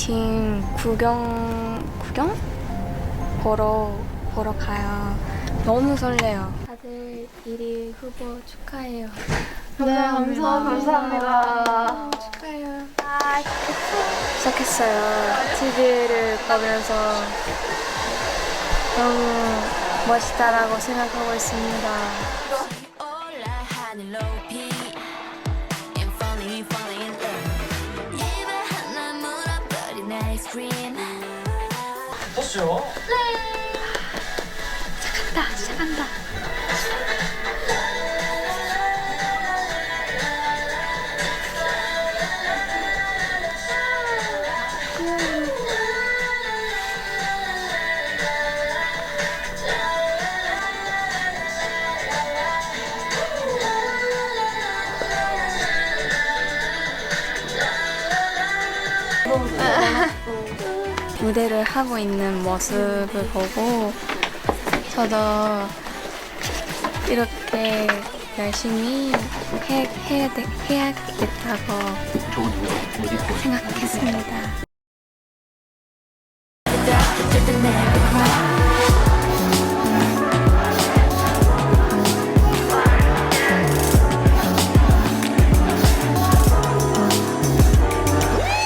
미팅 구경 구경 보러 보러 가요. 너무 설레요. 다들 1위 후보 축하해요. 네, 감사합니다. 감사합니다. 축하해요. 시작했어요. TV를 보면서 너무 멋있다라고 생각하고 있습니다. 아이스크림 떴어요? 시작한다, 시작한다. 무대를 하고 있는 모습을 보고 저도 이렇게 열심히 해, 해야 돼, 해야겠다고? 생각했습니다.